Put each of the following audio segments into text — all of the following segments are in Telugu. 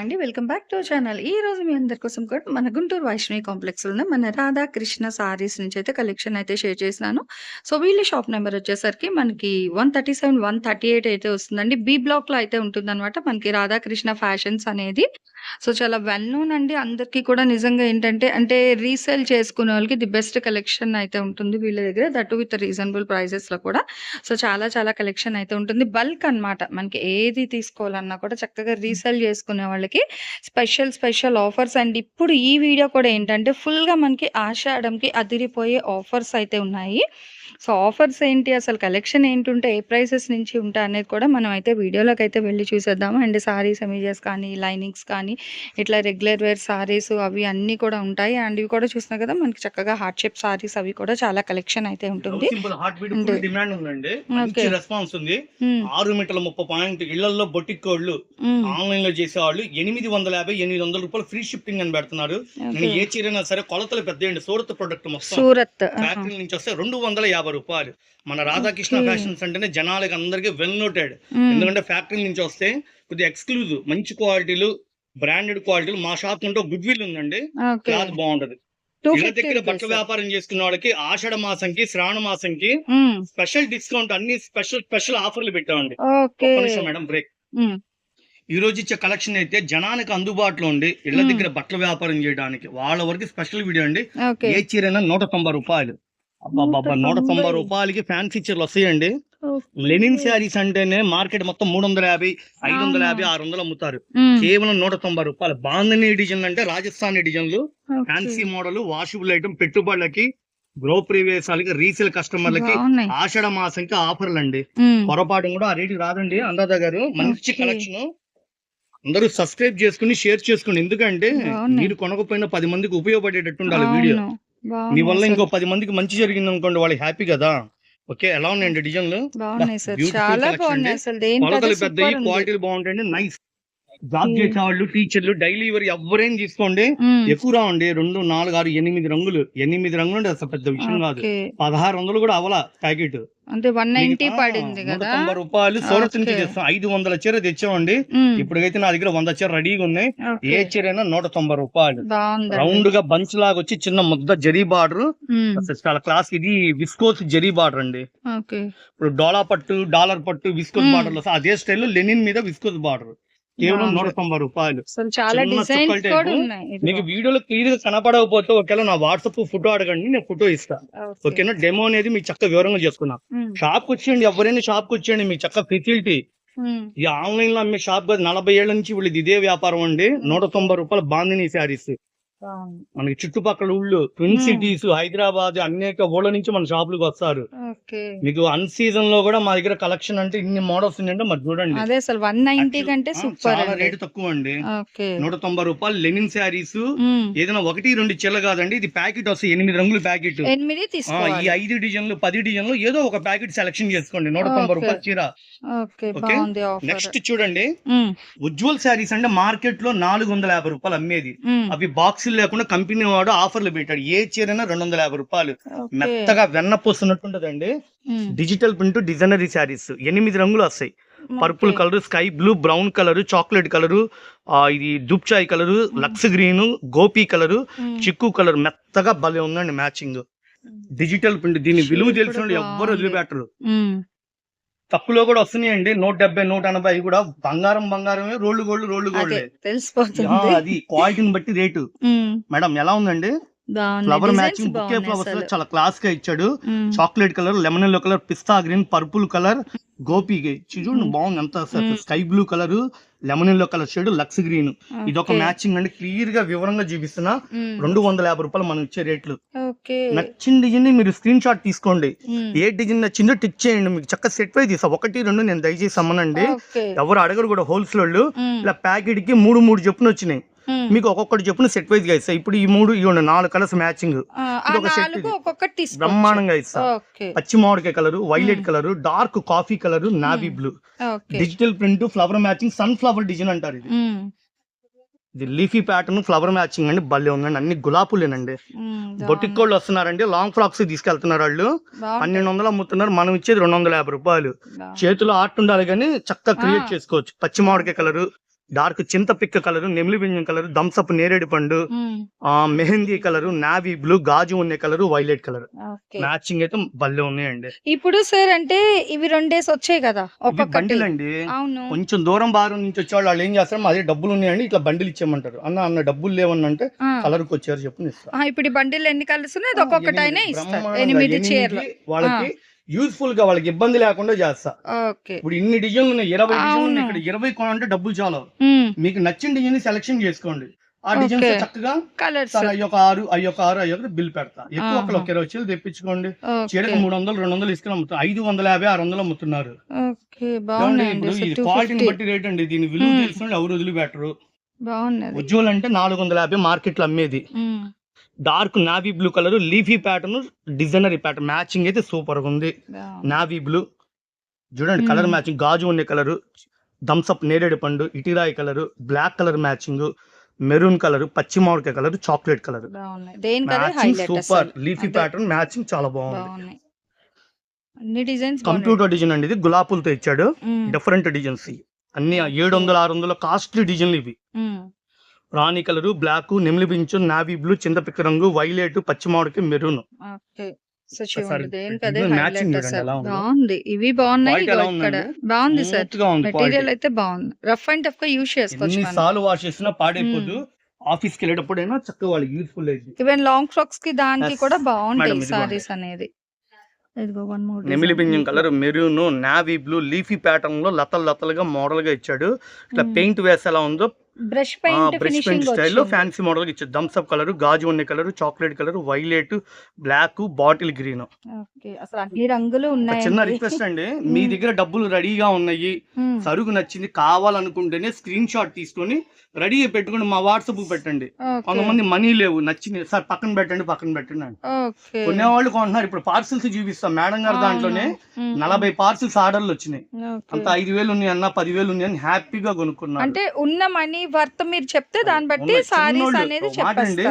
అండి. Welcome back to channel. ఈ రోజు మీ అందరి కోసం కూడా మన గుంటూరు వైష్ణవి కాంప్లెక్స్లో మన రాధా కృష్ణ సారీస్ నుంచి అయితే కలెక్షన్ అయితే షేర్ చేసినాను. సో వీళ్ళ షాప్ నెంబర్ వచ్చేసరికి మనకి one thirty seven one thirty eight అయితే వస్తుందండి. బి బ్లాక్లో అయితే ఉంటుందన్నమాట మనకి రాధాకృష్ణ ఫ్యాషన్స్ అనేది. సో చాలా వెల్ నోన్ అండి. అందరికీ కూడా నిజంగా ఏంటంటే అంటే రీసేల్ చేసుకునే వాళ్ళకి ది బెస్ట్ కలెక్షన్ అయితే ఉంటుంది వీళ్ళ దగ్గర. దట్ విత్ రీజనబుల్ ప్రైజెస్లో కూడా. సో చాలా చాలా కలెక్షన్ అయితే ఉంటుంది. బల్క్ అన్నమాట. మనకి ఏది తీసుకోవాలన్నా కూడా చక్కగా రీసేల్ చేసుకునే వాళ్ళకి స్పెషల్ స్పెషల్ ఆఫర్స్ అండ్ ఇప్పుడు ఈ వీడియో కూడా ఏంటంటే ఫుల్గా మనకి ఆషాఢంకి అదిరిపోయే ఆఫర్స్ అయితే ఉన్నాయి. సో ఆఫర్స్ ఏంటి? అసలు కలెక్షన్ ఏంటుంటే ఏ ప్రైసెస్ నుంచి ఉంటాయి అనేది కూడా మనం అయితే వీడియోలోకి అయితే వెళ్ళి చూసేద్దాము. అండ్ సారీస్ ఎమేజెస్ కానీ లైనింగ్స్ కానీ ఇట్లా రెగ్యులర్ వేర్ సారీస్ అవి అన్నీ కూడా ఉంటాయి. అండ్ ఇవి కూడా చూసినా కదా మనకి చక్కగా హార్ట్ షేప్ సారీస్ అవి కూడా చాలా కలెక్షన్ అయితే ఉంటుంది. డిమాండ్ ఉందండి. రెస్పాన్స్ ఉంది. ఆరు మీటర్ల ముప్పై పాయింట్ ఇళ్ళలో బొటిక్ ఆన్లైన్లో చేసేవాళ్ళు ఎనిమిది వందల యాభై ఎనిమిది వందల రూపాయలు ఫ్రీ షిప్పింగ్ అని పెడుతున్నారు. నేను. ఏ చీరైనా సరే కొలతలు పెద్ద సూరత్ ప్రొడక్ట్ మొత్తం. సూరత్. ఫ్యాక్టరీ నుంచి వస్తే రెండు వందల యాభై రూపాయలు. మన రాధాకృష్ణ. ఫ్యాషన్స్ అంటేనే జనాలకి అందరికి వెల్ నోటెడ్ ఎందుకంటే ఫ్యాక్టరీ నుంచి వస్తే కొద్దిగా ఎక్స్క్లూజివ్ మంచి క్వాలిటీలు బ్రాండెడ్ క్వాలిటీలు మా షాప్ ఉంటే గుడ్ విల్ ఉందండి క్లాత్ బాగుంటది. ఇళ్ళ దగ్గర బట్టల వ్యాపారం చేసుకున్న వాళ్ళకి ఆషాఢ మాసంకి శ్రావణ మాసంకి స్పెషల్ డిస్కౌంట్ అన్ని స్పెషల్ స్పెషల్ ఆఫర్లు పెట్టామండి. మేడం బ్రేక్ ఈ రోజు ఇచ్చే కలెక్షన్ అయితే జనానికి అందుబాటులో ఉండి ఇళ్ళ. దగ్గర బట్టల వ్యాపారం చేయడానికి వాళ్ళ వరకు స్పెషల్ వీడియో అండి. ఏ చీరైనా నూట తొంభై రూపాయలు. నూట తొంభై. రూపాయలకి ఫ్యాన్సీ చీరలు వస్తాయండి. లెనిన్ శారీస్ అంటేనే మార్కెట్ మొత్తం మూడు వందల యాభై ఐదు వందల. యాభై ఆరు వందలు అమ్ముతారు కేవలం నూట తొంభై రూపాయలు బాంధనీ డిజైన్ అంటే రాజస్థానీ డిజైన్లు. ఫ్యాన్సీ మోడల్ వాషబుల్ ఐటమ్ పెట్టుబడులకి గృహ ప్రవేశాలకి రీసేల్ కస్టమర్లకి ఆషాఢ మాసంకి ఆఫర్లు అండి పొరపాటు కూడా ఆ రేటు రాదండి అందాదా గారు మంచి. కలెక్షన్ అందరూ సబ్స్క్రైబ్ చేసుకుని షేర్ చేసుకోండి ఎందుకంటే. మీరు కొనకపోయినా పది మందికి ఉపయోగపడేటట్టు ఉండాలి వీడియో మీ వల్ల. ఇంకో పది మందికి మంచి జరిగింది అనుకోండి వాళ్ళకి హ్యాపీ కదా. ఓకే ఎలా ఉన్నాయండి డిజైన్లు? బాగున్నాయి సార్. చాలా బాగున్నాయి. అసలు. పెద్దవి క్వాలిటీలు బాగుంటాయండి. Nice job Hmm. చేసేవాళ్ళు టీచర్లు డైలీ ఇవర్ ఎవరైనా తీసుకోండి. ఎక్కువ రావండి. రెండు నాలుగు ఆరు ఎనిమిది రంగులు. ఎనిమిది రంగులు అంటే అసలు పెద్ద విషయం కాదు. పదహారు వందలు కూడా అవలా ప్యాకెట్. అంటే వన్ నైన్టీ పడింది కదా. తొంభై రూపాయలు నుంచి Okay. తెస్తాం ఐదు వందల చీర తెచ్చామండి. ఉమ్, ఇప్పటికైతే నా దగ్గర వంద చీర రెడీగా ఉన్నాయి. ఏ చీర అయినా నూట తొంభై రూపాయలు. రౌండ్గా బంచ్ లాగా వచ్చి చిన్న ముద్ద జరీ బార్డర్. చాలా క్లాస్ ఇది విస్కోస్ జరీ బార్డర్ అండి. ఇప్పుడు డోలా పట్టు డాలర్ పట్టు విస్కోస్ Hmm. బార్డర్ అదే స్టైల్ లెనిన్ మీద విస్కోస్ బార్డర్. కేవలం. నూట తొంభై రూపాయలు. చాలా డిజైన్స్. మీకు వీడియోలో క్లియర్గా కనపడకపోతే ఒకవేళ నా వాట్సాప్ ఫోటో అడగండి నేను ఫోటో ఇస్తా. ఓకే. ఓకేనా? డెమో అనేది మీకు చక్క వివరంగా చేసుకున్నా. షాప్కి వచ్చేయండి ఎవరైనా షాప్కి వచ్చేయండి మీకు చక్క ఫెసిలిటీ. ఈ ఆన్లైన్లో అమ్మే షాప్ కాదు నలభై ఏళ్ళ నుంచి వీళ్ళది ఇదే వ్యాపారం అండి. నూట తొంభై రూపాయలు బాందిని శారీస్. మనకి చుట్టుపక్కల ఊళ్ళు ట్విన్. సిటీస్ హైదరాబాద్ అనేక ఊళ్ళ నుంచి మన షాపులకు వస్తారు. మీకు అన్ సీజన్లో కూడా మా దగ్గర కలెక్షన్ అంటే ఇన్ని మోడల్స్ ఉన్నాయంటే మరి చూడండి. అదే అసలు వన్ నైన్టీ కంటే సూపర్ చాలా రేటు తక్కువ అండి. నూట తొంభై రూపాయలు లెనిన్ శారీస్. ఏదైనా ఒకటి రెండు చీరలు కాదండి. ఇది ప్యాకెట్ వస్తాయి ఎనిమిది రంగుల ప్యాకెట్. ఎనిమిది ఈ ఐదు డిజైన్లు పది డిజైన్లు ఏదో ఒక ప్యాకెట్ సెలెక్షన్ చేసుకోండి. నూట తొంభై. రూపాయలు చీర. నెక్స్ట్ చూడండి. ఉజ్వల్ శారీస్ అంటే మార్కెట్లో నాలుగు వందల యాభై రూపాయలు అమ్మేది. అవి బాక్సులు లేకుండా కంపెనీ వాడు ఆఫర్లు పెట్టాడు. ఏ చీరైనా రెండు వందల యాభై రూపాయలు. మెత్తగా వెన్న పోస్తున్నట్టుంటదండి. ఉమ్, డిజిటల్ ప్రింట్ డిజైనరీ శారీస్. ఎనిమిది రంగులు వస్తాయి. Purple. Colour sky blue brown colour chocolate colour ఇది దుప్చాయ్ కలర్ లక్స్ గ్రీన్ గోపి కలర్ చిక్కు కలర్ మెత్తగా భలే ఉందండి మ్యాచింగ్. డిజిటల్ ప్రింట్ దీని విలువ తెలిసిన ఎవ్వరు. వదిలిపెట్టరు. తక్కువలో కూడా వస్తున్నాయండి. నూట డెబ్బై నూట ఎనభై కూడా బంగారం బంగారమే రోళ్ళు గోల్డ్ రోళ్ళు గోల్డ్. తెలిసిపోతుంది. అది క్వాలిటీని బట్టి రేటు. మేడం ఎలా ఉందండి? ఫ్లవర్ మ్యాచింగ్ బుకే ఫ్లవర్స్ చాలా క్లాస్గా ఇచ్చాడు. Chocolate colour lemon yellow colour పిస్తా గ్రీన్ పర్పుల్ కలర్ గోపి చూడండి. బాగుంది. అంత. Sky blue colour lemon yellow colour shade lux green. ఇది ఒక. మ్యాచింగ్ అండి. క్లియర్గా వివరంగా చూపిస్తున్నా. రెండు వందల యాభై రూపాయలు మనం ఇచ్చే రేట్లు. నచ్చిన డిజైన్ మీరు స్క్రీన్ షాట్ తీసుకోండి. ఏ డిజైన్ నచ్చిందో టిక్ చేయండి. మీకు చక్క సెట్ వైజ్ తీసా ఒకటి రెండు నేను దయచేసి అమ్మనండి. ఎవరు అడగరు కూడా హోల్సేల్. ఇలా ప్యాకెట్కి మూడు మూడు చెప్పున వచ్చినాయి. మీకు ఒక్కొక్కటి చెప్పున సెట్ వైజ్గా ఇస్తా. ఇప్పుడు ఈ మూడు ఇవ్వండి నాలుగు కలర్స్ మ్యాచింగ్ బ్రహ్మాండంగా ఇస్తా. పచ్చి మామిడికాయ colour violet colour dark coffee colour navy blue digital print flower matching sunflower design అంటారు ఇది. మ్మ్. ఇది లీఫీ ప్యాటర్న్ ఫ్లవర్ మ్యాచింగ్ అండి. భలే ఉందండి. అన్ని గులాబులేనండి. మ్మ్. బొటిక్ కోళ్ళు వస్తున్నారండి. లాంగ్ ఫ్రాక్స్ తీసుకెళ్తున్నారు వాళ్ళు. పన్నెండు వందలు అమ్ముతున్నారు. మనం ఇచ్చేది రెండు వందల యాభై రూపాయలు. చేతిలో ఆర్ట్ ఉండాలి కానీ చక్కగా క్రియేట్. చేసుకోవచ్చు. పచ్చి మామిడికాయ కలర్ డార్క్ చింత పిక్క కలర్ నెమిలి బింజం కలర్ థమ్సప్ నేరేడు పండు మెహందీ కలర్ నావీ బ్లూ గాజు ఉన్న కలర్ వైలెట్ కలర్. మ్యాచింగ్ అయితే భలే ఉన్నాయండి. ఇప్పుడు సార్ అంటే ఇవి రెండేసి వచ్చాయి కదా ఒక్కొక్కటి. బండిల్ అండి కొంచెం దూరం బారు నుంచి వచ్చేవాళ్ళు వాళ్ళు ఏం చేస్తారు అదే డబ్బులు ఉన్నాయండి ఇట్లా బండిలు ఇచ్చేయమంటారు. అన్న అన్న డబ్బులు లేవని అంటే ఆ. కలర్కి వచ్చారు చెప్పు ఇప్పుడు బండిల్ ఎన్ని కలర్స్ ఒక్కొక్కటైనా ఎనిమిది, ఇస్తారు. బ్రహ్మాండంగా ఎనిమిది ఎనిమిది చీరలు. వాళ్ళకి యూస్ఫుల్గా వాళ్ళకి ఇబ్బంది లేకుండా చేస్తా. ఇప్పుడు ఇన్ని డిజైన్లు ఉన్నాయి ఇరవై. ఉన్నాయి ఇక్కడ ఇరవై కొనంటే డబ్బులు చాలా. మీకు నచ్చిన డిజైన్ సెలెక్షన్ చేసుకోండి. ఆ డిజైన్స్ Okay. చక్కగా సార్ అయ్యొక ఆరు అయ్యొక ఆరు అయ్యొక బిల్ పెడతా. ఎక్కువ. ఒకరు ఒక ఇరవై చీరలు తెప్పించుకోండి. చీరకు మూడు వందలు రెండు వందలు ఇసుకుని అమ్ముతారు. ఐదు వందల యాభై ఆరు వందలు అమ్ముతున్నారు. ఇప్పుడు ఇది క్వాలిటీని బట్టి రేట్ అండి. దీని విలువ. తెలిసిన ఎవరు వదిలిపెట్టరు. ఉజ్వల్ అంటే నాలుగు వందల యాభై మార్కెట్లో అమ్మేది. మ్మ్. Dark navy blue colour leafy pattern designery pattern. Matching అయితే సూపర్గా ఉంది. Navy blue. చూడండి. Colour matching. గాజు ఉండే కలర్. థమ్స్అప్ నేరేడు పండు ఇటిరాయి colour black colour matching maroon colour పచ్చి మామిడికాయ colour chocolate colour. Super. Leafy. Pattern matching చాలా బాగుంది. కంప్యూటర్ డిజైన్ అండి ఇది. గులాపులతో ఇచ్చాడు. డిఫరెంట్ డిజైన్స్ అన్ని ఏడు వందల ఆరు వందల కాస్ట్లీ డిజైన్లు ఇవి. రాణి కలర్ బ్లాక్ నెమిలి పించు నావీ బ్లూ చింతపిక్క రంగు వైలెట్ పచ్చి మామిడికి మెరూన్. బాగుంది. ఇవి బాగున్నాయి ఇక్కడ? బాగుంది సార్. మెటీరియల్. అయితే బాగుంది. రఫ్ అండ్ టఫ్గా యూజ్ చేసుకోవచ్చు సార్లు వాష్ చేసినా పాడైపోదు. ఆఫీస్కి వెళ్ళేటప్పుడైనా చక్కగా వాళ్ళకి యూస్ఫుల్ అయింది ఈవెన్ లాంగ్ ఫ్రాక్స్కి దానికి. కూడా బాగుంటాయి. సారీస్ అనేది. నెమిలి పింజం colour maroon navy blue leafy ప్యాటర్న్లో లతలు లతలుగా మోడల్గా ఇచ్చాడు. ఇట్లా Hmm. పెయింట్ వేస్తే ఎలా ఉందో brush paint brush paint finishing స్టైల్లో ఫ్యాన్సీ మోడల్గా ఇచ్చాడు థమ్స్అప్ కలర్ గాజు ఉన్న colour chocolate colour violet black bottle green okay అసలు అన్ని రంగులు ఉన్నాయి చిన్న రిక్వెస్ట్ అండి. మీ దగ్గర డబ్బులు రెడీగా ఉన్నాయి. సరుకు నచ్చింది కావాలనుకుంటేనే స్క్రీన్ షాట్ తీసుకొని రెడీగా పెట్టుకుని మా వాట్సాప్ పెట్టండి. కొంతమంది మనీ లేవు నచ్చింది సార్ పక్కన పెట్టండి పక్కన పెట్టండి ఓకే. కొనేవాళ్ళు కొంటున్నారు. ఇప్పుడు పార్సిల్స్ చూపిస్తాం. మేడం గారు దాంట్లోనే నలభై పార్సిల్స్ ఆర్డర్లు వచ్చినాయి. అంత ఐదు వేలు ఉన్నాయి అన్న పదివేలు ఉన్నాయి అని హ్యాపీగా కొనుక్కున్నారు. అంటే ఉన్న మనీ వర్త్ మీరు చెప్తే దాన్ని బట్టి సారీస్ అనేది.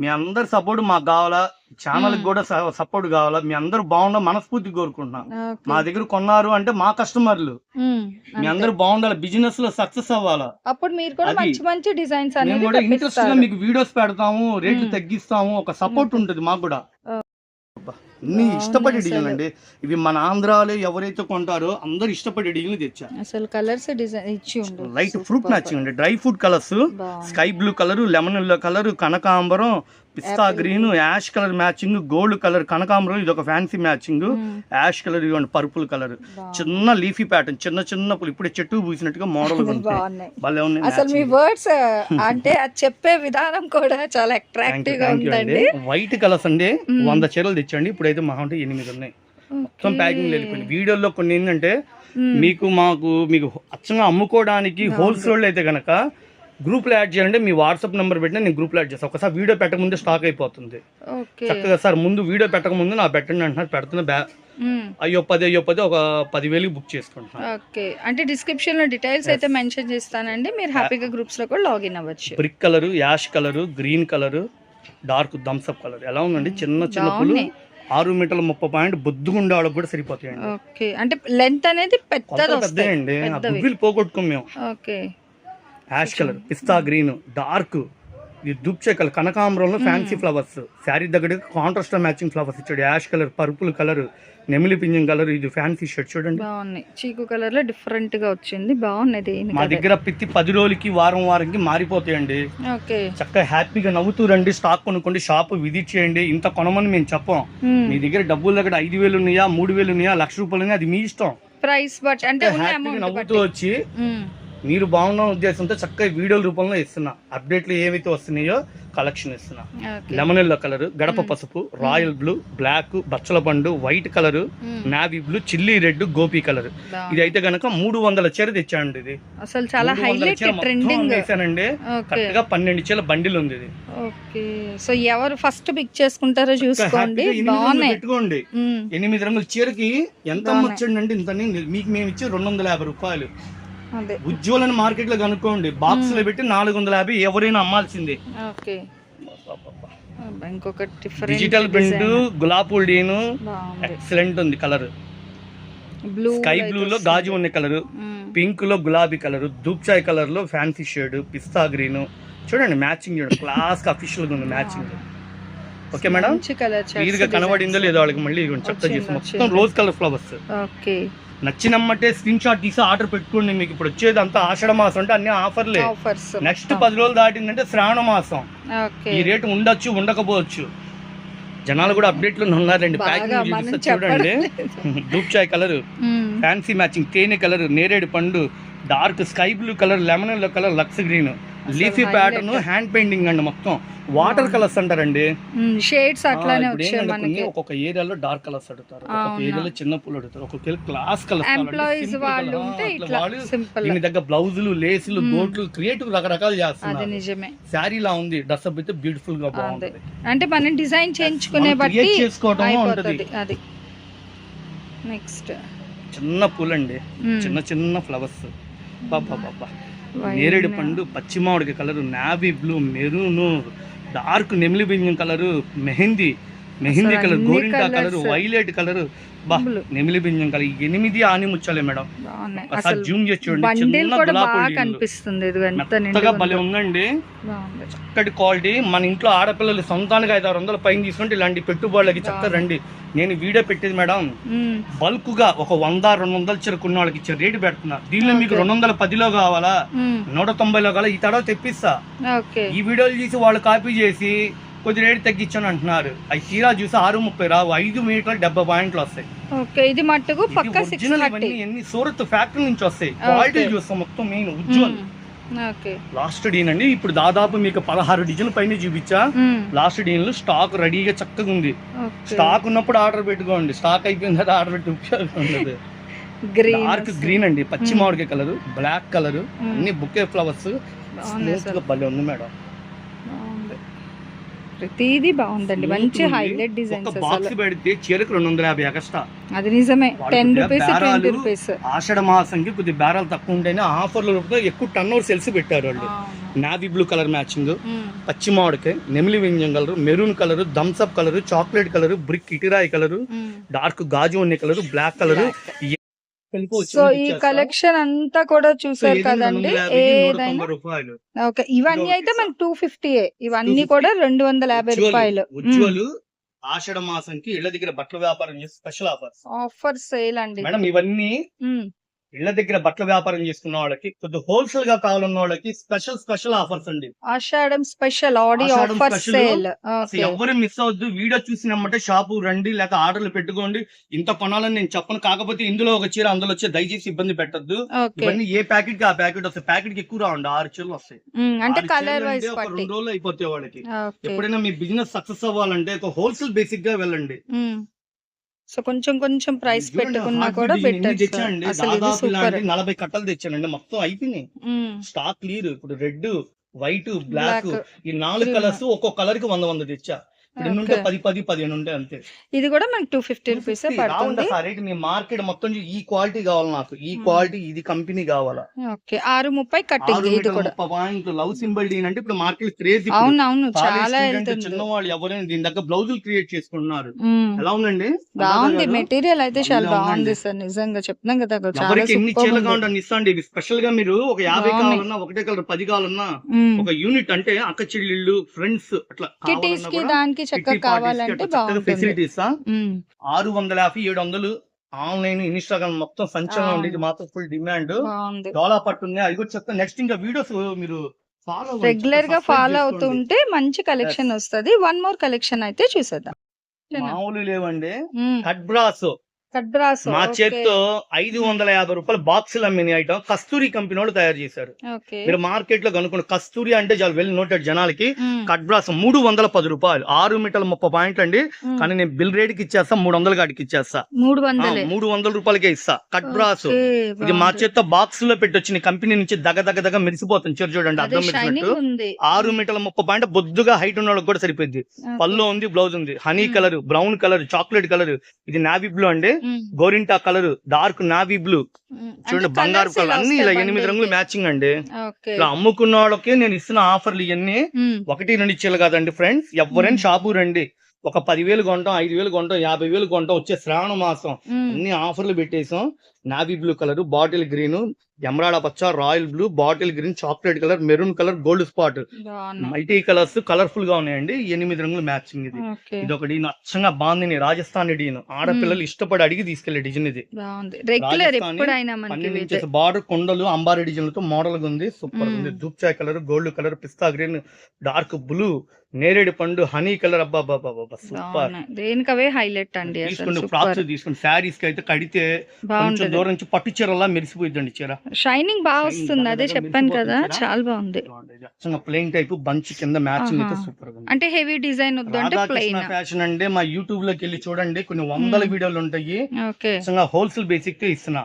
మీ అందరి సపోర్ట్ మాకు కావాలా? ఛానల్. కూడా సపోర్ట్ కావాలా మీ అందరూ బాగుండాలి మనస్ఫూర్తి కోరుకుంటున్నాం. మా దగ్గర కొన్నారు అంటే మా కస్టమర్లు. మీ. అందరూ బాగుండాలి బిజినెస్లో సక్సెస్ అవ్వాలా అప్పుడు మీరు కూడా. మంచి మంచి డిజైన్స్ మేము కూడా ఇంట్రెస్ట్గా. మీకు వీడియోస్ పెడతాము రేట్లు. తగ్గిస్తాము ఒక సపోర్ట్ ఉంటుంది మాకు కూడా బాగున్నాయి ఇష్టపడే. డిజైన్ అండి ఇవి మన ఆంధ్రాలో ఎవరైతే కొంటారో అందరు ఇష్టపడే డిజైన్లు తెచ్చా. అసలు కలర్స్ డిజైన్ ఇచ్చి లైట్. ఫ్రూట్ మ్యాచింగ్ అండి dry fruit colours. Sky blue colour lemon yellow colour కనకాంబరం పిస్తా green ash colour matching gold colour కనకాంబరం ఇది ఒక ఫ్యాన్సీ మ్యాచింగ్. యాష్ కలర్ ఇవ్వండి పర్పుల్ కలర్. చిన్న లీఫీ ప్యాటర్న్ చిన్న చిన్న ఇప్పుడే చెట్టు పూసినట్టుగా మోడల్ భలే ఉన్నాయి అసలు మీ వర్డ్స్ అంటే చెప్పే విధానం కూడా చాలా అట్రాక్టివ్గా ఉందండి. వైట్ కలర్స్ అండి. వంద చీరలు తెచ్చండి. ఇప్పుడైతే మహా అంటే ఎనిమిది ఉన్నాయి. మొత్తం. ప్యాకింగ్ వెళ్ళిపోయింది వీడియోలో కొన్ని ఏంటంటే. మీకు మాకు మీకు అచ్చంగా అమ్ముకోవడానికి. హోల్సేల్ అయితే కనుక గ్రూప్లో యాడ్ చేయాలంటే మీ వాట్సాప్ నెంబర్ పెట్టినా నేను గ్రూప్లో యాడ్ చేస్తాను. ఒకసారి వీడియో పెట్టకముందే స్టాక్ అయిపోతుంది. చక్కగా సార్ ముందు వీడియో పెట్టకముందు నా పెట్టండి అంటున్నారు. పెడుతున్న బ్యా. అయ్యో పది అయ్యో పది ఒక పదివేలు బుక్ చేసుకుంటున్నాను ఓకే. అంటే డిస్క్రిప్షన్లో డీటెయిల్స్ అయితే మెన్షన్ చేస్తానండి. మీరు హ్యాపీగా గ్రూప్స్లో కూడా లాగిన్ అవ్వచ్చు. Brick colour ash colour green colour dark Thums Up colour. ఎలా ఉందండి? చిన్న చిన్న పులు. ఆరు మీటర్ల ముప్పై పాయింట్ బొద్దుగుండే వాళ్ళకి కూడా సరిపోతాయండి. ఓకే. అంటే లెంత్ అనేది పెద్దది. గువ్విలు పోగొట్టుకోం మేము. ఓకే. యాష్ కలర్ పిస్తా గ్రీన్ డార్క్. ఇది దుప్చెక్కలు కనకాంబరంలో ఫ్యాన్సీ ఫ్లవర్స్ శారీ దగ్గర కాంట్రాస్ట్ మ్యాచింగ్ ఫ్లవర్స్ ఇచ్చాడు. యాష్ కలర్ పర్పుల్ కలర్ నెమిలి పింజం కలర్ ఇది ఫ్యాన్సీ షర్ట్ చూడండి. బాగున్నాయి చీకు కలర్లో డిఫరెంట్గా వచ్చింది. బాగున్నాయి దీనికి మా. దగ్గర ప్రతి పది రోజులకి వారం వారంకి మారిపోతాయండి. చక్కగా హ్యాపీగా నవ్వుతూ రండి. స్టాక్ కొనుక్కోండి షాప్ విజిట్ చేయండి ఇంత కొనమని మేము చెప్పం. మీ దగ్గర డబ్బులు దగ్గర ఐదు వేలు ఉన్నాయా మూడు వేలు ఉన్నాయా లక్ష రూపాయలు ఉన్నాయా అది మీ ఇష్టం. ప్రైస్ బట్ అంటే నవ్వుతూ వచ్చి. మీరు బాగున్న ఉద్దేశంతో చక్కగా వీడియోల రూపంలో ఇస్తున్నా. అప్డేట్లు ఏవైతే వస్తున్నాయో కలెక్షన్ ఇస్తున్నా. లెమన్ ఎల్లో కలర్ గడప పసుపు రాయల్ బ్లూ బ్లాక్ బచ్చల పండు white colour. Navy blue chilli red Gopi colour. ఇది అయితే గనక మూడు వందల చీర తెచ్చానండి ఇది. అసలు చాలా హైలైట్ చీర మొత్తం ట్రెండింగ్. వేసానండి ఓకే. కరెక్ట్గా పన్నెండు చీరల బండిల్ ఉంది ఇది. ఓకే. సో ఎవరు ఫస్ట్ పిక్ చేసుకుంటారో చూసుకోండి. పెట్టుకోండి. ఎనిమిది రంగుల చీరకి ఎంత బాగున్నాయి. వచ్చండి ఇంత మీకు మేము ఇచ్చే రెండు వందల యాభై రూపాయలు. ఉజ్వలని మార్కెట్లో కనుక్కోండి. బాక్స్లో పెట్టి నాలుగు వందల యాభై ఎవరైనా అమ్మాల్సిందే. డిజిటల్ ప్రింట్ గులాబీ డీను ఎక్సలెంట్ ఉంది కలర్ బ్లూ స్కై బ్లూ లో గాజు ఉన్న కలర్ పింక్లో గులాబీ కలర్ దూప్చాయ్ కలర్లో ఫ్యాన్సీ షేడ్ పిస్తా గ్రీన్ చూడండి మ్యాచింగ్ చూడండి. క్లాస్ అఫీషియల్గా ఉంది మ్యాచింగ్ ఓకే మేడం క్లియర్గా కనబడిందో లేదో వాళ్ళకి మళ్ళీ చెప్తా చేసి మొత్తం. Rose colour flowers okay. నచ్చినమ్మంటే screenshot తీసి ఆర్డర్ పెట్టుకోండి మీకు. ఇప్పుడు వచ్చేది అంతా ఆషాఢ మాసం అంటే అన్ని ఆఫర్లే. నెక్స్ట్ పది రోజులు దాటిందంటే శ్రావణ మాసం. ఈ రేటు ఉండొచ్చు ఉండకపోవచ్చు. జనాలు కూడా అప్డేట్లో ఉన్నారండి ప్యాకింగ్ చూడండి. డూప్ చాయ్ కలర్. ఫ్యాన్సీ మ్యాచింగ్ తేనె కలర్ నేరేడు పండు dark sky blue colour lemon colour lux green. Leafy. Pattern hand painting అండి మొత్తం. వాటర్ కలర్స్ అంటారండి. షేడ్స్ అట్లానే వచ్చాయి మనకి కొన్ని ఒక్కొక్క ఏరియాలో డార్క్ కలర్స్ అడుగుతారు. ఒక్కొక్క. ఏరియాలో చిన్న పూలు అడుగుతారు. ఒక్కొక్క క్లాస్ కలర్స్ ఎంప్లాయీస్ వాళ్ళు ఉంటే ఇట్లా సింపుల్ దీని దగ్గర బ్లౌజులు లేసులు గోట్లు క్రియేటివ్ రకరకాలు అది చేస్తున్నారు. నిజమే. శారీ లా ఉంది. డ్రెస్ అప్ అయితే బ్యూటిఫుల్గా అదే. బాగుంటుంది. అంటే మనం డిజైన్ చేయించుకునే బట్టి చేసుకోవటమే ఉంటది. అది. నెక్స్ట్ చిన్న పూలండి. చిన్న చిన్న ఫ్లవర్స్ బాబా బాబా. నేరేడు పండు పచ్చి మామిడికి colour navy blue maroon dark నెమిలి బింజం కలర్ మెహందీ. మెహందీ కలర్ గోరింటా కలర్. Violet colour. బా. నెమిలి బింజం కలర్. ఎనిమిది ఆని ముచ్చాలే మేడం. అసలు జూమ్ చేసి చూడండి చిన్న భలే. ఉందండి. చక్కటి క్వాలిటీ. మన ఇంట్లో ఆడపిల్లలు సొంతానికి ఐదు ఆరు వందల పైన తీసుకుంటే ఇలాంటి పెట్టుబడులకి చక్కగా రండి. నేను వీడియో పెట్టేది మేడం. బల్క్గా ఒక వంద రెండు వందల చెరుకున్న వాళ్ళకి ఇచ్చే రేటు పెడుతున్నా. దీనిలో మీకు. రెండు వందల పదిలో కావాలా. నూట తొంభైలో కావాలా? ఈ తడవ తెప్పిస్తా. ఈ వీడియోలు చూసి వాళ్ళు కాపీ చేసి కొద్ది రేటు తగ్గించని అంటున్నారు. అవి తీరా చూసి ఆరు ముప్పై రావు. ఐదు మీటర్లు డెబ్బై పాయింట్లు వస్తాయి. ఓకే ఇది మట్టుకు పక్క ఒరిజినల్ ఇవన్నీ ఎన్ని సూరత్ ఫ్యాక్టరీ నుంచి వస్తాయి. క్వాలిటీ చూస్తాం మొత్తం మెయిన్ ఉజ్వల్. లాస్ట్ డీన్ అండి. ఇప్పుడు దాదాపు మీకు పదహారు డిజైన్ పైన చూపించా. లాస్ట్ డీన్లో స్టాక్ రెడీగా చక్కగా ఉంది. స్టాక్ ఉన్నప్పుడు ఆర్డర్ పెట్టుకోండి. స్టాక్ అయిపోయిన తర్వాత ఆర్డర్ పెట్టి ఉపయోగం డార్క్ గ్రీన్ అండి. పచ్చి మామిడికాయ కలర్ బ్లాక్ కలర్ అన్ని బుకే ఫ్లవర్స్ స్మూత్గా భలే ఉంది మేడం. ప్రతిదీ బాగుందండి. మంచి. హైలైట్ డిజైన్స్ బాక్స్ పెడితే చీరకు రెండు వందల యాభై ఎక్స్ట్రా. అది నిజమే. Ten rupees twenty rupees. ఆషాఢ మాసంకి కొద్ది బేరాలు తక్కువ ఉంటేనే ఆఫర్లు ఎక్కువ టర్న్ ఓవర్ సెల్స్ పెట్టారు వాళ్ళు. నావీ బ్లూ కలర్ మ్యాచింగ్ పచ్చి మామిడికాయ నెమిలి Vinjam colour maroon colour Thums Up colour chocolate colour brick ఇటిరాయి colour dark గాజు ఉన్న కలర్ బ్లాక్ కలర్ సో ఈ కలెక్షన్ అంతా కూడా చూసారు కదండి ఏదైనా? ఓకే ఇవన్నీ అయితే మనకి టూ ఫిఫ్టీ ఇవన్నీ 250. కూడా రెండు వందల యాభై రూపాయలు. ఉజ్వలు ఆషాఢ మాసంకి ఇళ్ళ దగ్గర బట్టల వ్యాపారం చేసి స్పెషల్ ఆఫర్స్. ఆఫర్ సేల్ అండి. మేడం ఇవన్నీ ఇళ్ళ దగ్గర బట్టల వ్యాపారం చేసుకున్న వాళ్ళకి కొద్ది హోల్సేల్గా కావాలన్న వాళ్ళకి స్పెషల్ స్పెషల్ ఆఫర్స్ అండి. ఆషాఢం స్పెషల్ ఆడి ఆఫర్. సేల్ ఎవరు మిస్ అవద్దు వీడియో చూసినమ్మంటే షాపు రండి లేక ఆర్డర్లు పెట్టుకోండి. ఇంత కొనాలని నేను చెప్పను. కాకపోతే ఇందులో ఒక చీర అందులో వచ్చే దయచేసి ఇబ్బంది పెట్టద్దు. ఇవన్నీ ఏ ప్యాకెట్కి ఆ ప్యాకెట్ వస్తాయి. ప్యాకెట్కి ఎక్కువ రావండి. ఆరు చీరలు వస్తాయి. అంటే కలర్ వైజ్ ఒక రెండు రోజులు అయిపోతాయి వాళ్ళకి. ఎప్పుడైనా మీ బిజినెస్ సక్సెస్ అవ్వాలంటే ఒక హోల్సేల్ బేసిక్గా వెళ్ళండి. సో కొంచెం కొంచెం ప్రైస్ పెట్టుకున్నా కూడా బెటర్ అసలు ఇది సూపర్ నలభై కట్టలు తెచ్చానండి. మొత్తం అయిపోయినాయి. స్టాక్ క్లియర్ ఇప్పుడు రెడ్ వైట్ బ్లాక్. ఈ నాలుగు. కలర్స్ ఒక్కొక్క కలర్కి వంద వంద తెచ్చా. Okay. పది పది పదిహేను ఉంటాయి అంతే. ఇది కూడా మనకి టూ ఫిఫ్టీ రూపీస్ పడుతుంది. రేట్ నీ మార్కెట్ మొత్తం ఈ క్వాలిటీ కావాలి నాకు. ఈ. క్వాలిటీ ఇది కంపెనీ కావాలా? ఓకే. ఆరు ముప్పై కట్టింగ్ ఇది కూడా. ముప్పై పాయింట్ లవ్ సింబల్ అంటే ఇప్పుడు మార్కెట్ క్రేజ్ అవును అవును. చాలా వెళ్తుంది. చిన్నవాళ్ళు ఎవరైనా దీని దగ్గర బ్లౌజులు క్రియేట్ చేసుకుంటున్నారు. ఎలా ఉందండి? బాగుంది? మెటీరియల్ అయితే చాలా బాగుంది. సార్. నిజంగా చెప్తున్నాం కదా చాలా ఎన్ని చీరలు కావాలంటే ఇస్తాండి. ఇవి స్పెషల్గా మీరు ఒక యాభై. కావాలన్నా ఒకటే కలర్ పది కావాలన్నా ఒక యూనిట్ అంటే అక్క చెల్లెళ్ళు ఫ్రెండ్స్ అట్లా కిటీస్కి దానికి చక్కగా కావాలంటే ఫెసిలిటీస్. ఆరు వందల యాభై ఏడు వందలు ఆన్లైన్ ఇన్స్టాగ్రామ్ మొత్తం సంచలనం ఇది మాత్రం ఫుల్ డిమాండ్ డోలా పట్టుంది. అది కూడా చెప్తా నెక్స్ట్ ఇంకా వీడియోస్ మీరు ఫాలో రెగ్యులర్గా ఫాలో అవుతుంటే మంచి కలెక్షన్ వస్తది. వన్ మోర్ కలెక్షన్ అయితే చూసేద్దాం. మామూలు లేవండి. కట్ బ్రాస్ మా. చేత్తో ఐదు వందల యాభై రూపాయల బాక్సులు అమ్మిన ఐటమ్ కస్తూరి కంపెనీ వాళ్ళు తయారు చేశారు. మీరు మార్కెట్లో కనుక్కున్న కస్తూరి అంటే చాలా వెల్ నోటెడ్ జనాలకి ఉమ్. కట్ బ్రాస్ మూడు వందల పది రూపాయలు. ఆరు మీటర్ల ముప్పై పాయింట్లు అండి. కానీ నేను బిల్ రేట్కి ఇచ్చేస్తా మూడు వందల కాడికి ఇచ్చేస్తా. మూడు వందలే. మూడు వందల రూపాయలకే ఇస్తా. కట్ బ్రాస్ ఓకే, ఇది మా. చేత్తో బాక్స్లో పెట్టి వచ్చిన కంపెనీ నుంచి దగ దగ దగ మెరిసిపోతుంది. చీర చూడండి అర్థం మెరిసినట్టు. ఉంది. ఆరు మీటర్ల ముప్పై పాయింట్ బొద్దుగా హైట్ ఉన్న వాళ్ళకి కూడా సరిపోద్ది. పళ్ళు ఉంది బ్లౌజ్ ఉంది. Honey. Colour brown colour chocolate colour. ఇది నావీ బ్లూ అండి. గోరింటా కలర్ డార్క్ నావీ బ్లూ. చూడండి బంగారు కలర్ అన్ని ఇలా ఎనిమిది రంగులు. మ్యాచింగ్ అండి ఇలా అమ్ముకున్న వాళ్ళకి నేను ఇస్తున్న ఆఫర్లు ఇవన్నీ. ఒకటి రెండు ఇచ్చేయాలి కదండి ఫ్రెండ్స్ ఎవరైనా. షాపు రండి ఒక పదివేలు కొంటాం ఐదు వేలు కొంటాం యాభై వేలు కొంటాం వచ్చే శ్రావణ మాసం. అన్ని ఆఫర్లు పెట్టేసాం navy blue colour bottle green emerald పచ్చ royal blue bottle green chocolate colour maroon colour Gold Spot. Multi colours కలర్ఫుల్గా ఉన్నాయండి. ఎనిమిది రంగులు మ్యాచింగ్ ఇది. ఇది ఒకటి అచ్చంగా బాగుంది రాజస్థాన్ డీన్ ఆడపిల్లలు ఇష్టపడి అడిగి తీసుకెళ్ళే డిజైన్ ఇది. బార్డర్ కొండలు అంబారీ డిజైన్తో మోడల్గా ఉంది. సూపర్. ఉంది. దూప్చాయ్ కలర్ గోల్డ్ కలర్ పిస్తా గ్రీన్ డార్క్ బ్లూ నేరేడు పండు హనీ కలర్. అబ్బా అబ్బా సూపర్ దేనికవే హైలైట్ అండి సూపర్ ఫ్రాక్స్ తీసుకోండి శారీస్కి అయితే కడితే కొంచెం దూరం నుంచి పట్టు చీరలా మెరిసిపోయిందండి చీర. షైనింగ్ బాగా వస్తుంది అదే చెప్పాను కదా. చాలా బాగుంది. ప్లెయిన్ టైప్ బంచ్ కింద మ్యాచింగ్ అయితే. సూపర్ అంటే హెవీ డిజైన్ వద్దు అంటే రాధాకృష్ణ ప్లెయిన్ ఫ్యాషన్ అంటే మా యూట్యూబ్లోకి వెళ్ళి చూడండి కొన్ని వందల. వీడియోలు ఉంటాయి. హోల్సేల్ బేసిక్తో ఇస్తున్నా.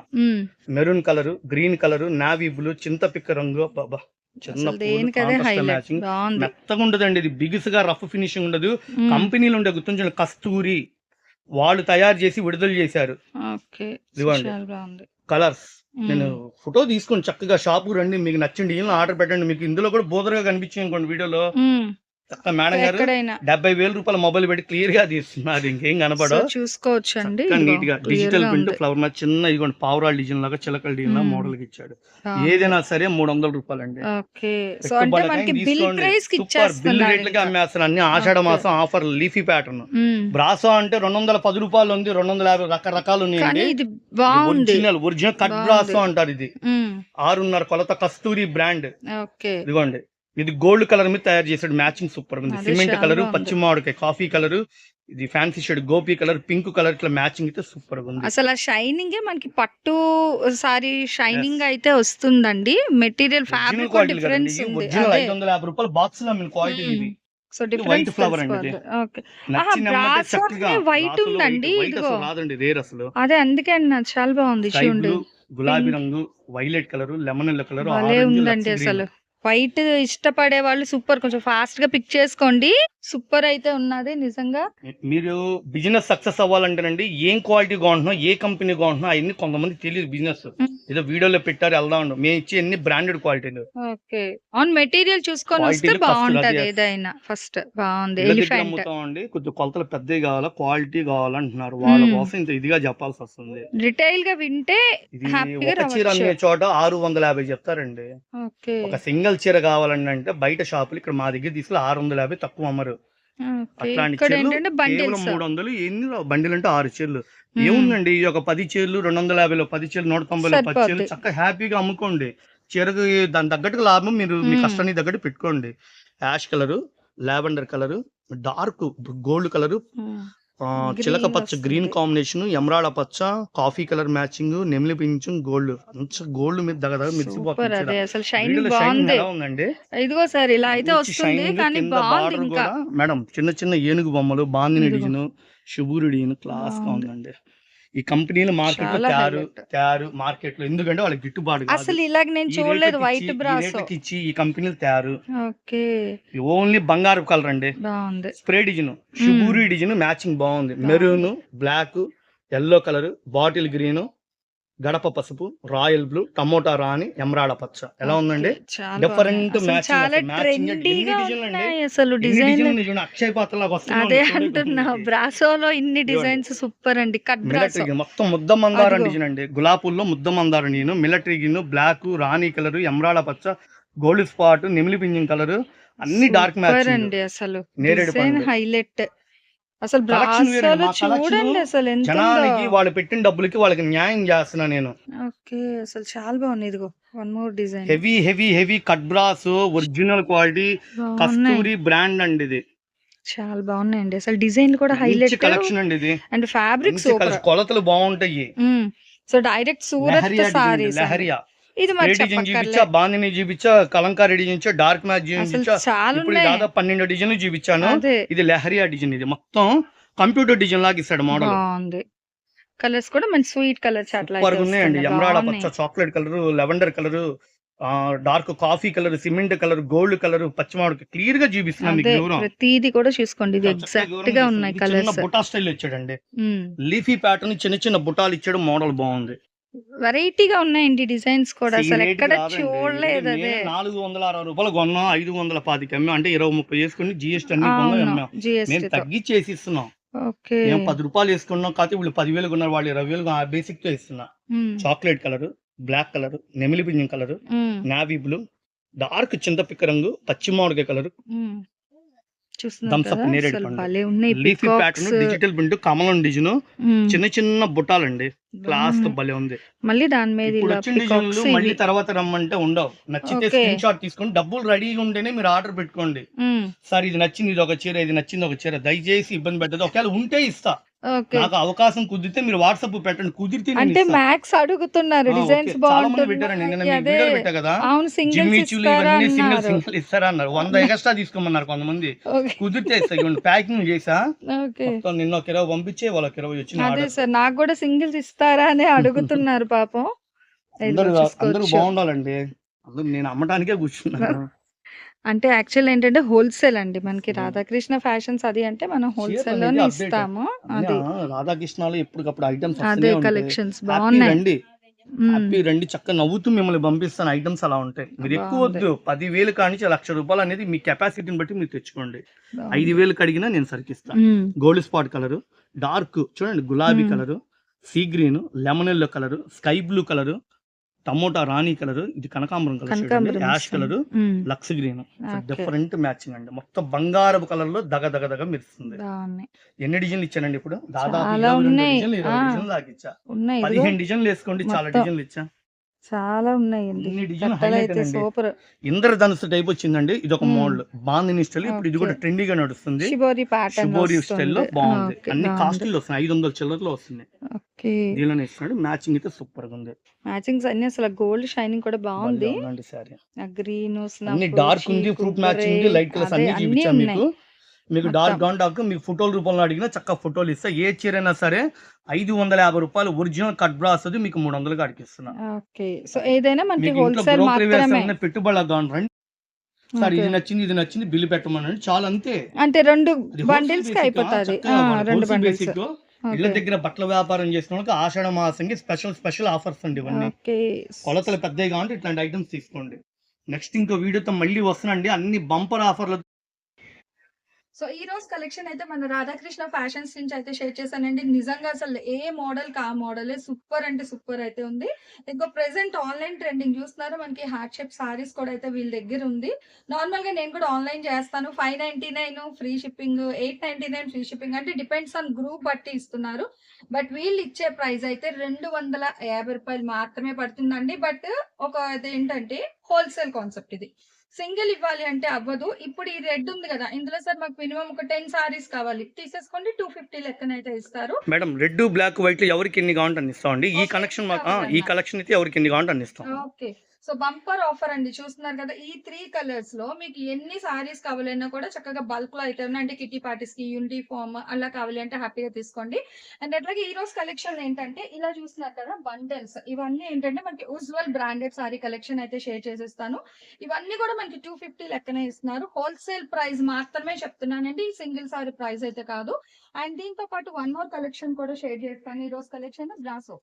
Maroon colour green colour navy blue చింతపిక్క రంగు. బాబా మెత్తగా ఉండదండి ఇది. బిగుసుగా రఫ్ ఫినిషింగ్ ఉండదు. కంపెనీలు ఉండే గుర్తుంచండి కస్తూరి. వాళ్ళు తయారు చేసి విడుదల చేశారు. కలర్స్. నేను ఫోటో తీసుకొని చక్కగా షాప్ రండి మీకు నచ్చింది ఏం ఆర్డర్ పెట్టండి. మీకు ఇందులో కూడా బోదరగా కనిపించింది అనుకోండి వీడియోలో. మేడం గారు డెబ్బై వేల రూపాయల మొబైల్ పెట్టి క్లియర్గా తీస్తున్నారు ఇంకేం సో కనపడవు చూసుకోవచ్చు అండి నీట్గా డిజిటల్ ప్రింట్. ఫ్లవర్ మ్యాచ్ చిన్న ఇదిగోండి పావురాల డిజైన్ లాగా చిలకల డిజైన్ లాగా మ్మ్. మోడల్కి ఇచ్చాడు. ఏదైనా సరే మూడు వందల రూపాయలు అండి బిల్ రేట్లకి అమ్మేస్తారు అన్ని ఆషాఢ. మాసం ఆఫర్ లీఫీ ప్యాటర్న్. బ్రాసో అంటే రెండు వందల పది రూపాయలు ఉంది రెండు వందల యాభై రకరకాలు ఉన్నాయండి. Original original cut. బ్రాసో అంటారు ఇది. ఆరున్నర కొలత కస్తూరి బ్రాండ్. ఇదిగోండి. ఇది గోల్డ్ కలర్ మీద తయారు చేసాడు మ్యాచింగ్ సూపర్ ఉంది. Cement colour. పచ్చి మామిడికాయ కాఫీ కలర్ ఇది ఫ్యాన్సీ షేడ్ గోపి కలర్ పింక్ కలర్ ఇట్లా మ్యాచింగ్ అయితే సూపర్ ఉంది. అసలు ఆ షైనింగ్ మనకి పట్టు సారీ షైనింగ్ అయితే వస్తుందండి. మెటీరియల్ ఫ్యాబ్రిక్ డిఫరెన్స్ ఉంది. ఐదు వందల యాభై రూపాయలు బాక్స్లో క్వాలిటీ. ఇది. సో flower అండి లో ఉందండి, ఇదిగో. రేర్ అసలు. అదే అందుకే అండి చాలా బాగుంది చూడండి గులాబీ. రంగు violet colour lemon yellow colour భలే ఉందండి అసలు. వైట్ ఇష్టపడే వాళ్ళు సూపర్ కొంచెం ఫాస్ట్గా పిక్ చేసుకోండి. సూపర్ అయితే ఉన్నది నిజంగా. మీరు బిజినెస్ సక్సెస్ అవ్వాలంటేనండి ఏం క్వాలిటీ కొంటున్నాం ఏ కంపెనీ కొంటున్నాం అవన్నీ కొంతమంది తెలియదు బిజినెస్ మ్మ్. ఏదో వీడియోలో పెట్టారు వెళ్దాం. మేము ఇచ్చే అన్ని బ్రాండెడ్ క్వాలిటీలు ఓకే ఆన్ మెటీరియల్ చూసుకొని వస్తే బాగుంటది ఏదైనా. ఫస్ట్ బాగుంది. ఎలిఫెంట్ అమ్ముతామండి. కొంచెం కొలతలు పెద్దవి కావాలా క్వాలిటీ కావాలంటున్నారు. వాళ్ళ మ్మ్. కోసం ఇంత ఇదిగా చెప్పాల్సి వస్తుంది. రిటైల్గా వింటే చీర. అమ్మే చోట ఆరు వందల యాభై చెప్తారండి. ఒక సింగిల్ చీర కావాలండి అంటే బయట షాపులు ఇక్కడ మా దగ్గర తీసుకుని ఆరు వందల యాభై తక్కువ అమ్మరు. అట్లాంటి చీరలు కేవలం మూడు వందలు ఎన్ని బండిలు అంటే ఆరు చీరలు. ఏముందండి? ఈ ఒక పది చీరలు రెండు వందల యాభైలో పది చీరలు నూట తొంభైలో పది చీరలు. చక్కగా హ్యాపీగా అమ్ముకోండి. చీరకు దాని తగ్గట్టుగా లాభం మీరు మీ. కష్టానికి తగ్గట్టు పెట్టుకోండి. Ash colour lavender colour dark gold colour చిలక పచ్చ గ్రీన్. కాంబినేషన్ ఎమరాడ పచ్చ కాఫీ కలర్ మ్యాచింగ్ నెమిలి పింఛం గోల్డ్ గోల్డ్ మీద దగ్గర. అసలు షైనింగ్ బాగుంది ఉందండి ఇదిగో సార్ ఇలా అయితే వస్తుంది కానీ బాగుంది ఇంకా మేడం చిన్న చిన్న ఏనుగు బొమ్మలు బాందిని. డిజైన్ శుభురు డిజైన్ క్లాస్గా. ఉందండి ఈ కంపెనీలు మార్కెట్లో తయారు. తయారు మార్కెట్లో ఎందుకంటే వాళ్ళకి గిట్టుబాటు. అసలు ఇలాగ నేను చూడలేదు వైట్ బ్రాస్. ఇచ్చి ఈ కంపెనీలు తయారు. ఓకే. ఓన్లీ బంగారు కలర్ అండి బాగుంది. స్ప్రే డిజైన్ షుగూరి డిజైన్ మ్యాచింగ్ బాగుంది. Maroon black yellow colour bottle green గడప పసుపు రాయల్ బ్లూ టమోటా రాణి ఎమరాడ పచ్చ. ఎలా ఉందండి? బాగున్నాయి. అసలు డిజైన్ అక్షయ పాత్ర అదే. అంటున్నా బ్రాసోలో ఇన్ని డిజైన్స్ సూపర్ అండి. కట్ మిలిటరీ మొత్తం ముద్ద మందారం. డిజైన్ అండి. గులాపుల్లో ముద్ద మందారం నేను మిలిటరీ గిన్ బ్లాక్ రాణి కలర్ ఎమరాడ పచ్చ గోల్డ్ స్పాట్ నెమిలి పింజింగ్ కలర్ అన్ని డార్క్ మ్యాచ్ అండి అసలు. హైలైట్ అసలు చూడండి అసలు ఎంత జనానికి వాళ్ళు పెట్టిన డబ్బులకి వాళ్ళకి న్యాయం చేస్తున్నా నేను. ఓకే అసలు చాలా బాగుంది ఇదిగో one more design heavy heavy heavy cut brass original quality Kasturi brand అండి ఇది. చాలా బాగున్నాయండి. అసలు డిజైన్ కూడా హైలైట్ కలెక్షన్ అండి ఇది. అండ్ ఫ్యాబ్రిక్ మంచి సూపర్ colours, కొలతలు బాగుంటాయి. So direct Surat saris leheriya. ఇది మరి డిజైన్ చెప్పక్కర్లే. చూపించా బాందిని చూపించా కలంకారీ డిజైన్ చూపించా. డార్క్ మ్యాచ్ చూపించా దాదాపు పన్నెండు డిజైన్ చూపించాను. ఇది లహరియా డిజైన్ ఇది. మొత్తం కంప్యూటర్ డిజైన్ లాగా ఇస్తాడు మోడల్ కలర్స్ కూడా మంచి స్వీట్ కలర్స్ అట్లా సూపర్ అయితే ఉన్నాయండి. వస్తున్నాయి. ఎమరాడ బాగున్నాయి. పచ్చ chocolate colour lavender colour dark coffee colour cement colour gold colour పచ్చిమామిడికి క్లియర్గా చూపిస్తున్నాను ప్రతిదీ కూడా చూసుకోండి. ఇది చక్కగా ఎగ్జాక్ట్ దూరం గా చూపిస్తుంది. ఉన్నాయి ఇది చిన్న కలర్స్ బుటా స్టైల్ ఇచ్చాడండి. లీఫీ ప్యాటర్న్ చిన్న చిన్న బుటాలు ఇచ్చాడు. మోడల్ బాగుంది. వెరైటీగా ఉన్నాయండి డిజైన్స్ కూడా. అసలు ఎక్కడ. చూడలేదు అదే. నాలుగు వందల అరవై రూపాయలు కొన్నా ఐదు వందల పాతికి అమ్మాం అంటే ఇరవై ముప్పై వేసుకుని జిఎస్టీ అన్ని అమ్మాం మేము. తగ్గించేసి ఇస్తున్నాం మేము పది రూపాయలు వేసుకున్నాం కాకపోతే వీళ్ళు పదివేలు కొన్నారు వాళ్ళు ఇరవై వేలు బేసిక్తో ఇస్తున్నా చాక్లెట్ కలర్ బ్లాక్ కలర్ నెమిలి పింజం కలర్ నావీ బ్లూ డార్క్ చింతపిక్క రంగు పచ్చి మామిడికాయ కలర్ డిజిటల్ ప్రింట్ కమలం డిజైన్ మ్మ్. చిన్న చిన్న బుట్టాలండి క్లాస్ బాగున్నాయి. భలే ఉంది మళ్ళీ దాని మీద మళ్ళీ. తర్వాత రమ్మంటే ఉండవు నచ్చితే. స్క్రీన్ షాట్ తీసుకొని డబ్బులు రెడీగా ఉంటేనే మీరు ఆర్డర్ పెట్టుకోండి. సార్ ఇది నచ్చింది ఇది ఒక చీర ఇది నచ్చింది ఒక చీర దయచేసి ఇబ్బంది పెట్టదు ఒకవేళ ఉంటే ఇస్తా నాకు అవకాశం కుదిరితే మీరు వాట్సాప్ పెట్టండి. కుదిరితే అంటే. మ్యాక్స్ అడుగుతున్నారు డిజైన్స్ పెట్టా కదా. ఇవన్నీ సింగిల్ సింగిల్ ఇస్తారా అన్నారు. వంద ఎక్స్ట్రా తీసుకోమన్నారు కొంతమంది. కుదిరితే ప్యాకింగ్ చేసా. నిన్న ఒక ఇరవై పంపించే వాళ్ళకి ఇరవై వచ్చిన అదే సార్ నాకు కూడా సింగిల్స్ ఇస్తారా అని అడుగుతున్నారు పాపం. అందరూ. బాగుండాలండి. నేను అమ్మటానికే కూర్చున్నాను. అంటే యాక్చువల్ ఏంటంటే హోల్సేల్ అండి మనకి మ్మ్. రాధాకృష్ణ ఫ్యాషన్స్ అది అంటే మనం హోల్సేల్లోనే. ఇస్తాము అది రాధాకృష్ణాలు ఎప్పటికప్పుడు ఐటమ్స్ అదే కలెక్షన్స్ బాగున్నాయి. హ్యాపీ రండి చక్కగా నవ్వుతూ మిమ్మల్ని పంపిస్తాను ఐటమ్స్ అలా ఉంటాయి మీరు ఎక్కువ. వద్దు పదివేలు కానించి లక్ష రూపాయలు అనేది మీ కెపాసిటీని బట్టి మీరు తెచ్చుకోండి. ఐదు వేలు కడిగినా నేను సరికిస్తాను. గోల్డ్ స్పాట్ కలర్ డార్క్ చూడండి గులాబీ. Colour sea green lemon yellow colour sky blue colour tomato రాణి కలర్ ఇది కనకాంబరం colour ash. Colour. Lux green. Different matching అండి మొత్తం బంగారపు కలర్లో దగ దగ దగ మెరుస్తుంది ఎన్ని డిజైన్లు ఇచ్చానండి ఇప్పుడు దాదాపు ఇరవై. డిజైన్లు. డిజైన్లు దాకా ఇచ్చా పదిహేను డిజైన్లు వేసుకోండి చాలా. డిజైన్లు ఇచ్చా చాలా ఉన్నాయండి. అయితే సూపర్. ఇంద్రధనుసు టైప్ వచ్చిందండి. ఇది ఒక. మోడల్. బాందిని స్టైల్ ఇప్పుడు ఇది కూడా. ట్రెండీగా నడుస్తుంది. స్టైల్లో బాగుంది. అన్ని కాస్ట్లీ వస్తున్నాయి. ఐదు వందల చిల్లరలో ఇస్తున్నాడు. మ్యాచింగ్ అయితే సూపర్గా ఉంది. మ్యాచింగ్స్ అన్ని అసలు గోల్డ్ షైనింగ్ కూడా బాగుంది. సారీ. గ్రీన్ అన్ని డార్క్ ఉంది ఫ్రూట్ మ్యాచింగ్ లైట్ కలర్స్ అన్ని చూపించాం మీకు. మీకు డార్క్. గాన్ డార్క్ మీకు ఫోటోల రూపంలో అడిగినా చక్కగా ఫోటోలు ఇస్తా. ఏ చీర అయినా సరే ఐదు వందల యాభై రూపాయలు ఒరిజినల్ కట్ బ్రా వస్తుంది మీకు మూడు వందలకి అడిగిస్తున్నా ఓకే. సో ఏదైనా మనకి మీకు ఇంట్లో హోల్సేల్ గ్రోకరీ మాత్రమే. పెట్టుబడులకు కావాలి రండి. సార్ ఇది. నచ్చింది ఇది నచ్చింది బిల్లు పెట్టమనండి. చాలా అంతే. అంటే రెండు బండిల్స్? అయిపోతుంది. రెండు బండిల్స్. ఇళ్ళ దగ్గర బట్టల వ్యాపారం చేసిన వాళ్ళకి ఆషాఢ మాసంకి స్పెషల్ స్పెషల్ ఆఫర్స్ అండి ఇవన్నీ. కొలతలు పెద్దగా కావాలంటే ఇట్లాంటి ఐటమ్స్ తీసుకోండి. నెక్స్ట్ ఇంకో వీడియోతో మళ్ళీ వస్తున్నాండి అన్ని బంపర్ ఆఫర్లు సో ఈ రోజు కలెక్షన్ అయితే మన రాధాకృష్ణ ఫ్యాషన్స్ నుంచి అయితే షేర్ చేశానండి. నిజంగా అసలు ఏ మోడల్ కా మోడల్ సూపర్ అంటే సూపర్ అయితే ఉంది. ఇంకో ప్రెసెంట్ ఆన్లైన్ ట్రెండింగ్ చూస్తున్నారు. మనకి హార్ట్ షేప్ సారీస్ కూడా అయితే వీళ్ళ దగ్గర ఉంది. నార్మల్గా నేను కూడా ఆన్లైన్ చేస్తాను. Five ninety nine free shipping eight ninety nine free shipping అంటే డిపెండ్స్ ఆన్ గ్రూప్ బట్టి ఇస్తున్నారు. బట్ వీళ్ళు ఇచ్చే ప్రైస్ అయితే రెండు వందల యాభై రూపాయలు మాత్రమే పడుతుందండి. బట్ ఒక ఇది ఏంటంటే హోల్సేల్ కాన్సెప్ట్ ఇది. సింగిల్ ఇవ్వాలి అంటే అవ్వదు. ఇప్పుడు ఈ రెడ్ ఉంది కదా ఇందులో సార్ మాకు మినిమం ఒక టెన్ సారీస్ కావాలి. తీసేసుకోండి టూ ఫిఫ్టీ లెక్కన అయితే ఇస్తారు. మేడం రెడ్ బ్లాక్ వైట్లో ఎవరికి ఎన్ని కావాలంటే అన్ని ఇస్తామండి. ఈ కలెక్షన్ ఈ. కలెక్షన్ అయితే ఎవరికి ఎన్ని కావాలంటే అన్ని ఇస్తాం. ఓకే. సో బంపర్ ఆఫర్ అండి చూస్తున్నారు కదా ఈ త్రీ కలర్స్లో మీకు ఎన్ని సారీస్ కావాలన్నా కూడా చక్కగా బల్క్లో అయితే అంటే కిటీ పార్టీస్కి యూనిఫామ్ అలా కావాలి అంటే హ్యాపీగా తీసుకోండి. అండ్ అట్లాగే ఈ రోజు కలెక్షన్ ఏంటంటే ఇలా చూస్తున్నారు కదా బండల్స్ ఇవన్నీ ఏంటంటే మనకి ఉజ్వల్ బ్రాండెడ్ సారీ కలెక్షన్ అయితే షేర్ చేసేస్తాను. ఇవన్నీ కూడా మనకి టూ ఫిఫ్టీ లెక్కనే ఇస్తున్నారు. హోల్సేల్ ప్రైస్ మాత్రమే చెప్తున్నానండి సింగిల్ సారీ ప్రైస్ అయితే కాదు. అండ్ దీంతో పాటు వన్ మోర్ కలెక్షన్ కూడా షేర్ చేస్తాను. ఈ రోజు కలెక్షన్ బ్రాసో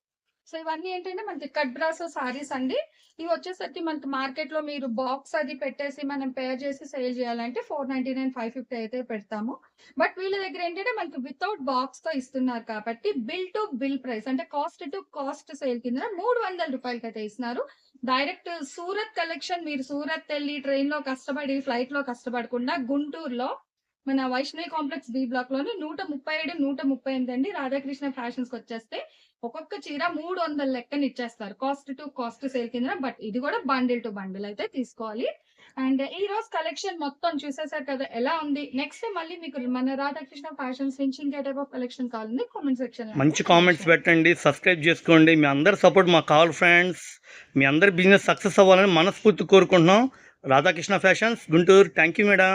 సో ఇవన్నీ ఏంటంటే మనకి కట్ బ్రాసో సారీస్ అండి. ఇవి వచ్చేసరికి మనకి మార్కెట్లో మీరు బాక్స్ అది పెట్టేసి మనం పేర్ చేసి సేల్ చేయాలంటే four ninety nine five fifty అయితే పెడతాము. బట్ వీళ్ళ దగ్గర ఏంటంటే మనకి వితౌట్ బాక్స్తో ఇస్తున్నారు కాబట్టి బిల్ టు బిల్ ప్రైస్ అంటే కాస్ట్ టు కాస్ట్ సేల్ కింద మూడు వందల రూపాయలకి అయితే ఇస్తున్నారు. డైరెక్ట్ సూరత్ కలెక్షన్ మీరు సూరత్ వెళ్ళి ట్రైన్లో కష్టపడి ఫ్లైట్లో కష్టపడకుండా గుంటూరులో మన వైష్ణవి కాంప్లెక్స్ బి బ్లాక్లోని నూట ముప్పై ఏడు నూట ముప్పై ఎనిమిది అండి రాధాకృష్ణ ఫ్యాషన్స్కి వచ్చేస్తే ఒక్కొక్క చీర మూడు వందల లెక్కన ఇచ్చేస్తారు కాస్ట్ టు కాస్ట్ సేల్ కింద బట్ ఇది కూడా బండిల్ టు బండిల్ అయితే తీసుకోవాలి. అండ్ ఈ రోజు కలెక్షన్ మొత్తం చూసేసారు కదా ఎలా ఉంది? నెక్స్ట్ మళ్ళీ మీకు మన రాధాకృష్ణ ఫ్యాషన్స్ నుంచి ఇంకే టైప్ ఆఫ్ కలెక్షన్ కావాలండి కామెంట్ సెక్షన్ మంచి కామెంట్స్ పెట్టండి సబ్స్క్రైబ్ చేసుకోండి. మీ అందరి సపోర్ట్ మాకు కావాలి ఫ్రెండ్స్. మీ అందరి బిజినెస్ సక్సెస్ అవ్వాలని మనస్ఫూర్తి కోరుకుంటున్నాం. Radhakrishna fashions Guntur. Thank you madam